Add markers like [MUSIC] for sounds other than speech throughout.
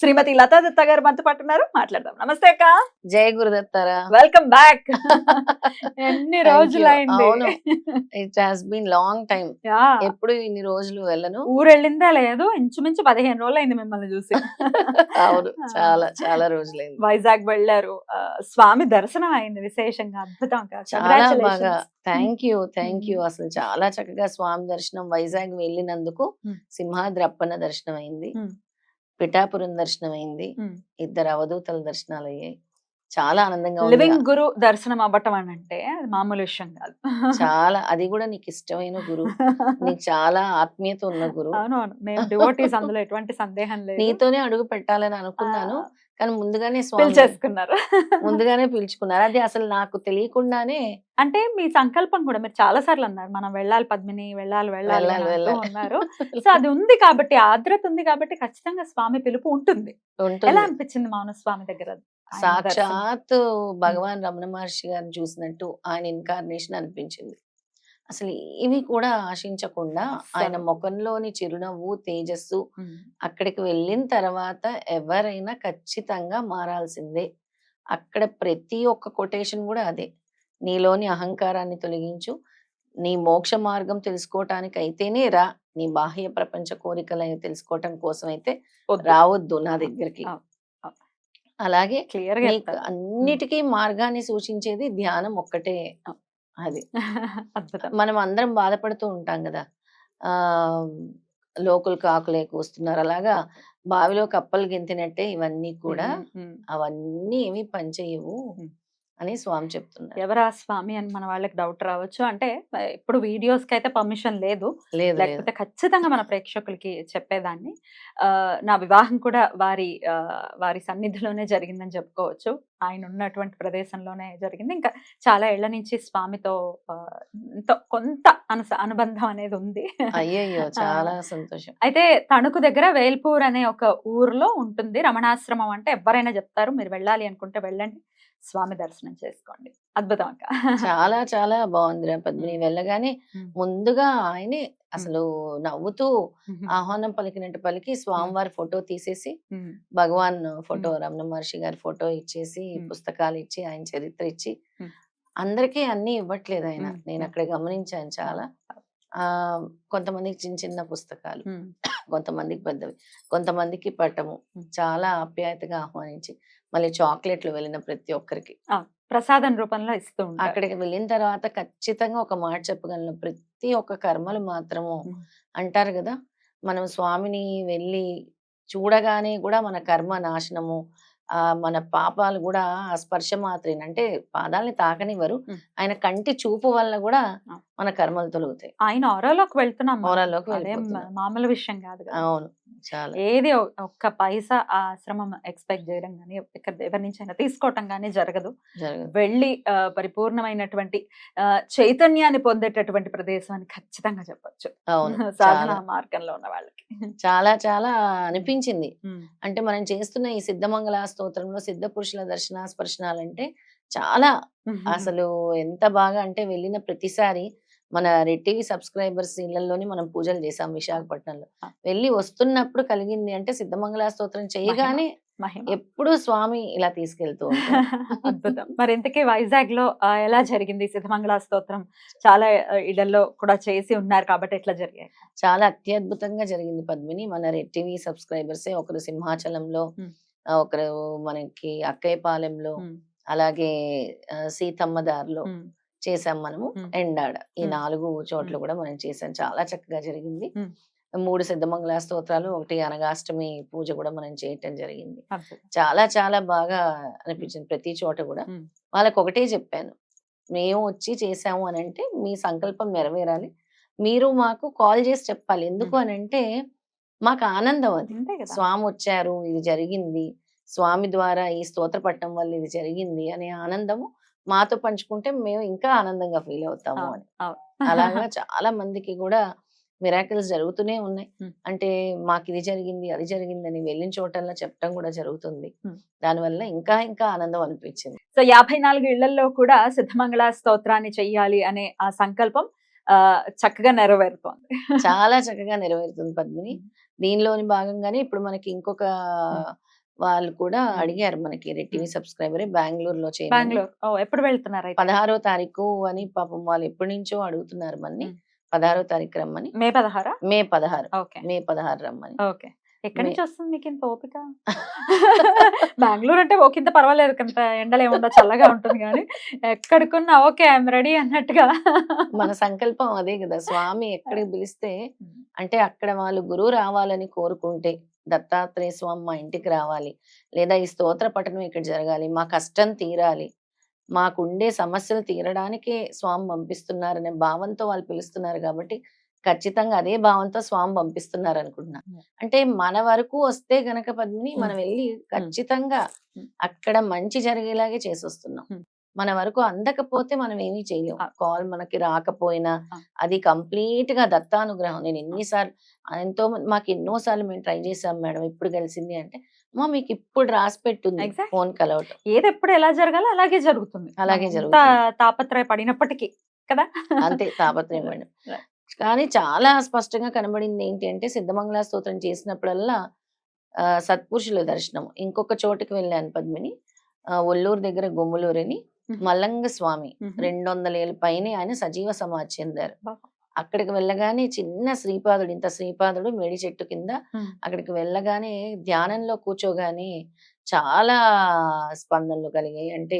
శ్రీమతి లతా దత్త గారు మనతో పాటు ఉన్నారు. మాట్లాడదాం. నమస్తే అక్క. జయ గురుదత్తారా. వెల్కమ్ బ్యాక్ [LAUGHS] ఎన్ని రోజులైంది. It has been long time. ఎప్పుడు ఇన్ని రోజులు వెళ్ళను? ఊరు వెళ్ళిందా లేదు? ఇంచుమించు పదిహేను రోజులు అయింది మిమ్మల్ని చూసి. అవును. చాలా చాలా రోజులైంది. వైజాగ్ వెళ్ళారు. స్వామి దర్శనం అయింది విశేషంగా. అద్భుతంగా చాలా బాగా. Thank you thank you. అసలు చాలా చక్కగా స్వామి దర్శనం వైజాగ్ వెళ్ళినందుకు. సింహాద్రి అప్పన్న దర్శనం అయింది. పిఠాపురం దర్శనం అయింది. ఇద్దరు అవధూతల దర్శనాలు అయ్యాయి చాలా ఆనందంగా ఉంది. లివింగ్ గురు దర్శనం అవ్వటం అని అంటే మామూలు విషయం కాదు. చాలా అది కూడా నీకు ఇష్టమైన గురు. నీకు [LAUGHS] చాలా ఆత్మీయత ఉన్న గురు. అవును అవును మేము డివోటీస్ అందులో ఎటువంటి సందేహం లేదు. నీతోనే అడుగు పెట్టాలని అనుకున్నాను. కానీ ముందుగానే స్వామి పిలిచేసుకున్నారు. ముందుగానే పిలుచుకున్నారు. అది అసలు నాకు తెలియకుండానే అంటే మీ సంకల్పం కూడా మీరు చాలా సార్లు అన్నారు మనం వెళ్ళాలి పద్మిని వెళ్ళాలి వెళ్ళాలి వెళ్ళాలి అని అంటూ వెళ్ళాలి. ఉన్నారు. [LAUGHS] సో అది ఉంది కాబట్టి ఆర్ద్రత ఉంది కాబట్టి ఖచ్చితంగా స్వామి పిలుపు ఉంటుంది. ఎలా అనిపించింది మౌన స్వామి దగ్గర? సాక్షాత్ భగవాన్ రమణ మహర్షి గారిని చూసినట్టు ఆయన ఇన్కార్నేషన్ అనిపించింది. అసలు ఏవి కూడా ఆశించకుండా ఆయన. ముఖంలోని చిరునవ్వు తేజస్సు. అక్కడికి వెళ్ళిన తర్వాత ఎవరైనా ఖచ్చితంగా మారాల్సిందే అక్కడ ప్రతి ఒక్క కొటేషన్ కూడా అదే నీలోని అహంకారాన్ని తొలగించు నీ మోక్ష మార్గం తెలుసుకోవటానికి అయితేనే రా నీ బాహ్య ప్రపంచ కోరికలు తెలుసుకోవటం కోసం అయితే వద్దు. రావద్దు నా దగ్గరికి. అలాగే క్లియర్. అన్నిటికీ మార్గాన్ని సూచించేది ధ్యానం ఒక్కటే. అది [LAUGHS] అద్భుతం మనం అందరం బాధపడుతూ ఉంటాం కదా ఆ లోకులు కాకులేక వస్తున్నారు అలాగా బావిలో కప్పలు గెంతినట్టే ఇవన్నీ కూడా. అవన్నీ ఏమి పనిచేయవు. అని స్వామి చెప్తున్నారు. ఎవరా స్వామి అని మన వాళ్ళకి డౌట్ రావచ్చు. అంటే ఇప్పుడు వీడియోస్కి అయితే పర్మిషన్ లేదు. లేకపోతే ఖచ్చితంగా మన ప్రేక్షకులకి చెప్పేదాన్ని. ఆ, నా వివాహం కూడా వారి వారి సన్నిధిలోనే జరిగిందని చెప్పుకోవచ్చు. ఆయన ఉన్నటువంటి ప్రదేశంలోనే జరిగింది. ఇంకా చాలా ఏళ్ళ నుంచి స్వామితో కొంత అనుస అనుబంధం అనేది ఉంది. అయ్యయ్యో! చాలా సంతోషం. అయితే తణుకు దగ్గర వేల్పూర్ అనే ఒక ఊర్లో ఉంటుంది. రమణాశ్రమం అంటే ఎవరైనా చెప్తారు. మీరు వెళ్ళాలి అనుకుంటే వెళ్ళండి. స్వామి దర్శనం చేసుకోండి. అద్భుతం అక్క. చాలా చాలా బాగుంది పద్మిని. వెళ్ళగానే. ముందుగా ఆయనే అసలు నవ్వుతూ ఆహ్వానం పలికినట్టు పలికి స్వామివారి ఫోటో తీసేసి భగవాన్ ఫోటో రమణ మహర్షి గారి ఫోటో ఇచ్చేసి. పుస్తకాలు ఇచ్చి ఆయన చరిత్ర ఇచ్చి. అందరికీ అన్ని ఇవ్వట్లేదు ఆయన. నేను అక్కడ గమనించాను చాలా. కొంతమందికి చిన్న చిన్న పుస్తకాలు కొంతమందికి పెద్దవి కొంతమందికి పట్టము. చాలా ఆప్యాయతగా ఆహ్వానించి మళ్ళీ చాక్లెట్లు వెళ్ళిన ప్రతి ఒక్కరికి. ప్రసాదం రూపంలో ఇస్తూ అక్కడికి వెళ్ళిన తర్వాత ఖచ్చితంగా ఒక మాట చెప్పగలను. ప్రతి ఒక్క కర్మలు మాత్రము. అంటారు కదా! మనం స్వామిని వెళ్ళి చూడగానే కూడా మన కర్మ నాశనము మన పాపాలు కూడా ఆ స్పర్శ మాత్రమే అంటే పాదాలని తాకనివ్వరు. ఆయన కంటి చూపు వల్ల కూడా. మన కర్మలు తొలుగుతాయి ఆయన ఆరోలోకి వెళ్తున్నాం వెళ్ళిపోతున్నాం. మామూలు విషయం కదా అవును చాలా. ఏది ఒక్క పైసా ఆ ఆశ్రమం ఎక్స్పెక్ట్ చేయడం కానీ ఇక్కడ ఎవరి నుంచి అయినా తీసుకోవటం కానీ జరగదు. వెళ్ళి పరిపూర్ణమైనటువంటి చైతన్యాన్ని పొందేటటువంటి ప్రదేశం అని ఖచ్చితంగా చెప్పొచ్చు. [LAUGHS] సాధన చాలా. మార్గంలో ఉన్న వాళ్ళకి. చాలా చాలా అనిపించింది. అంటే మనం చేస్తున్న ఈ సిద్ధమంగళ స్తోత్రంలో సిద్ధ పురుషుల దర్శన స్పర్శనాలు అంటే చాలా అసలు ఎంత బాగా అంటే వెళ్ళిన ప్రతిసారి మన రెడ్ టీవీ సబ్స్క్రైబర్స్ ఇళ్ళలోని మనం పూజలు చేసాం విశాఖపట్నంలో. వెళ్ళి వస్తున్నప్పుడు కలిగింది అంటే సిద్ధమంగళ స్తోత్రం చేయగానే ఎప్పుడు స్వామి ఇలా తీసుకెళ్తూ. [LAUGHS] అద్భుతం. మరి ఇంతకీ వైజాగ్లో ఎలా జరిగింది సిద్ధమంగళ స్తోత్రం? చాలా ఇళ్ళలో కూడా చేసి ఉన్నారు కాబట్టి ఎట్లా జరిగాయి? చాలా అత్యద్భుతంగా జరిగింది పద్మిని. మన రెడ్ టీవీ సబ్స్క్రైబర్సే ఒకరు సింహాచలంలో ఒకరు మనకి అక్కయ్యపాలెంలో అలాగే సీతమ్మ దారిలో. చేసాం మనము. ఎండాడ ఈ. నాలుగు చోట్ల. కూడా మనం చేసాం చాలా చక్కగా జరిగింది. మూడు సిద్ధమంగళ స్తోత్రాలు ఒకటి అనగాష్టమి పూజ కూడా మనం చేయటం జరిగింది. చాలా చాలా బాగా అనిపించింది ప్రతి చోట కూడా. వాళ్ళకి ఒకటే చెప్పాను మేము వచ్చి చేసాము అని అంటే మీ సంకల్పం నెరవేరాలి మీరు మాకు కాల్ చేసి చెప్పాలి ఎందుకు. అని అంటే మాకు ఆనందం అది స్వామి వచ్చారు ఇది జరిగింది స్వామి ద్వారా ఈ స్తోత్ర పట్టణం వల్ల ఇది జరిగింది అనే ఆనందము మాతో పంచుకుంటే మేము ఇంకా ఆనందంగా ఫీల్ అవుతాము అని. అలాగా [LAUGHS] చాలా మందికి కూడా మిరాకిల్స్ జరుగుతూనే ఉన్నాయి. అంటే మాకు ఇది జరిగింది అది జరిగిందని వెళ్ళిన చోటల్లా చెప్పడం కూడా జరుగుతుంది. దానివల్ల ఇంకా ఇంకా ఆనందం అనిపించింది. సో యాభై నాలుగు ఇళ్ళలో కూడా సిద్ధమంగళ స్తోత్రాన్ని చెయ్యాలి అనే ఆ సంకల్పం ఆ, చక్కగా నెరవేరుతోంది. చాలా చక్కగా నెరవేరుతుంది పద్మిని. దీనిలోని భాగంగానే ఇప్పుడు మనకి ఇంకొక వాళ్ళు కూడా. అడిగారు మనకి రెడ్ టీవీ సబ్స్క్రైబర్ బెంగళూరులో చేయమని బెంగళూరు. ఎప్పుడు వెళ్తున్నారు? పదహారో తారీఖు అని పాపం వాళ్ళు ఎప్పటి నుంచో అడుగుతున్నారు మన్ని. పదహారో తారీఖు రమ్మని. మే పదహారా? మే పదహారు. ఓకే. మే పదహారు రమ్మని. ఓకే. ఎక్కడి నుంచి వస్తుంది మీకు ఇంత ఓపిక? [LAUGHS] బెంగళూరు అంటే ఓకింత పర్వాలేదు. కొంత ఎండలు ఏముండో చల్లగా ఉంటుంది కానీ ఎక్కడికున్నా ఓకే ఐఎమ్ రెడీ అన్నట్టుగా. మన సంకల్పం అదే కదా. స్వామి ఎక్కడికి పిలిస్తే అంటే అక్కడ వాళ్ళు గురువు రావాలని కోరుకుంటే దత్తాత్రేయ స్వామి మా ఇంటికి రావాలి. లేదా ఈ స్తోత్ర పఠనం ఇక్కడ జరగాలి. మా కష్టం తీరాలి. మాకుండే సమస్యలు తీరడానికే స్వామి పంపిస్తున్నారనే భావంతో వాళ్ళు పిలుస్తున్నారు కాబట్టి ఖచ్చితంగా అదే భావంతో స్వామి పంపిస్తున్నారు అనుకుంటున్నా. అంటే మన వరకు వస్తే గనక పద్మిని మనం వెళ్ళి ఖచ్చితంగా. అక్కడ మంచి జరిగేలాగే చేసి వస్తున్నాం Hmm. మన వరకు అందకపోతే మనం ఏమీ చేయలేం. కాల్ మనకి రాకపోయినా. అది కంప్లీట్గా దత్తానుగ్రహం నేను ఎన్నిసార్లు ఎంతో మాకు ఎన్నో సార్లు మేము ట్రై చేసాం మేడం ఇప్పుడు కలిసింది అంటే అమ్మా మీకు ఇప్పుడు రాసి పెట్టుంది. ఫోన్ కలవటం ఏది ఎప్పుడు ఎలా జరగాలో అలాగే జరుగుతుంది అలాగే జరుగుతుంది. తాపత్రయ పడినప్పటికీ కదా అంతే తాపత్రయం మేడం. కానీ చాలా స్పష్టంగా కనబడింది ఏంటి అంటే సిద్ధమంగళ స్తోత్రం చేసినప్పుడల్లా సత్పురుషుల దర్శనం ఇంకొక చోటుకి వెళ్ళాను పద్మిని ఒల్లూరు దగ్గర గుమ్మలూరిని. మల్లంగ స్వామి. రెండు వందల ఏళ్ళ పైనే ఆయన సజీవ సమాధి చెందారు. అక్కడికి వెళ్ళగానే చిన్న శ్రీపాదుడు ఇంత శ్రీపాదుడు మేడి చెట్టు కింద. అక్కడికి వెళ్ళగానే ధ్యానంలో కూర్చోగానే చాలా స్పందనలు కలిగాయి అంటే.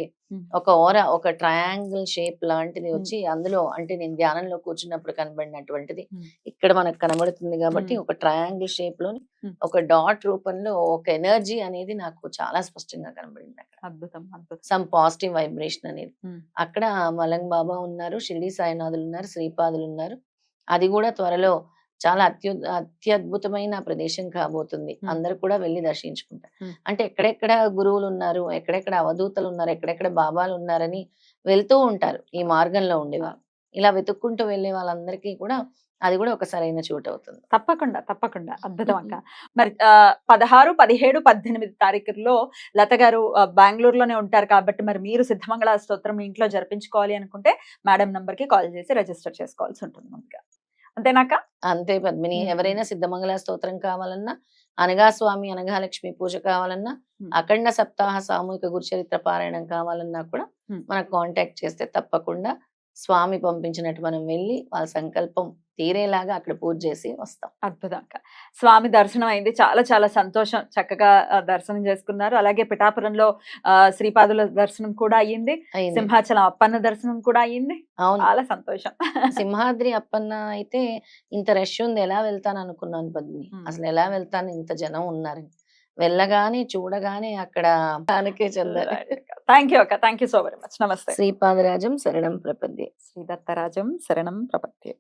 ఒక ఓర ఒక ట్రయాంగిల్ షేప్ లాంటిది. వచ్చి అందులో అంటే నేను ధ్యానంలో కూర్చున్నప్పుడు కనబడినటువంటిది. ఇక్కడ మనకు కనబడుతుంది కాబట్టి. ఒక ట్రయాంగిల్ షేప్లోని. ఒక డాట్ రూపంలో ఒక ఎనర్జీ అనేది నాకు చాలా స్పష్టంగా కనబడింది అక్కడ అద్భుతం సమ్ పాజిటివ్ వైబ్రేషన్ అనేది. అక్కడ మలంగ్ బాబా ఉన్నారు షిరిడి సాయినాథులు ఉన్నారు శ్రీపాదులు ఉన్నారు అది కూడా త్వరలో చాలా అత్యు అత్యద్భుతమైన ప్రదేశం కాబోతుంది. అందరూ కూడా వెళ్ళి దర్శించుకుంటారు. అంటే ఎక్కడెక్కడ గురువులు ఉన్నారు ఎక్కడెక్కడ అవధూతలు ఉన్నారు ఎక్కడెక్కడ బాబాలు ఉన్నారని వెళ్తూ ఉంటారు ఈ మార్గంలో ఉండేవారు ఇలా వెతుక్కుంటూ వెళ్ళే వాళ్ళందరికీ కూడా అది కూడా ఒక సరైన చోటు అవుతుంది. తప్పకుండా తప్పకుండా. అద్భుతం అక్క. మరి పదహారు పదిహేడు పద్దెనిమిది తారీఖుల్లో లత గారు బెంగళూరులోనే ఉంటారు కాబట్టి మరి మీరు సిద్ధమంగళ స్తోత్రం ఇంట్లో జరిపించుకోవాలి అనుకుంటే మేడం నంబర్కి కాల్ చేసి రిజిస్టర్ చేసుకోవాల్సి ఉంటుంది ముందుగా. అంతేనాక అంతే పద్మిని. ఎవరైనా సిద్ధమంగళ స్తోత్రం కావాలన్నా అనగా స్వామి అనగా లక్ష్మి పూజ కావాలన్నా. అఖండ సప్తాహ సామూహిక గురుచరిత్ర పారాయణం కావాలన్నా కూడా. మనకు కాంటాక్ట్ చేస్తే తప్పకుండా స్వామి పంపించినట్టు మనం వెళ్ళి వాళ్ళ సంకల్పం తీరేలాగా అక్కడ పూజ చేసి వస్తాం. అద్భుతం అక్క స్వామి దర్శనం అయింది. చాలా చాలా సంతోషం. చక్కగా దర్శనం చేసుకున్నారు. అలాగే పిఠాపురంలో శ్రీపాదుల దర్శనం కూడా అయ్యింది. అయింది సింహాచలం అప్పన్న దర్శనం కూడా అయ్యింది. అవును. చాలా సంతోషం. సింహాద్రి అప్పన్న అయితే ఇంత రష్ ఉంది. ఎలా వెళ్తాను అనుకున్నాను పద్మిని. అసలు ఎలా వెళ్తాను? ఇంత జనం ఉన్నారు. వెళ్ళగానే చూడగానే అక్కడ దానికే చెందాలి. థ్యాంక్ యూ అక్క. Thank you so very much నమస్తే. శ్రీపాదరాజం శరణం ప్రపద్యే. శ్రీ దత్తరాజం శరణం ప్రపత్తి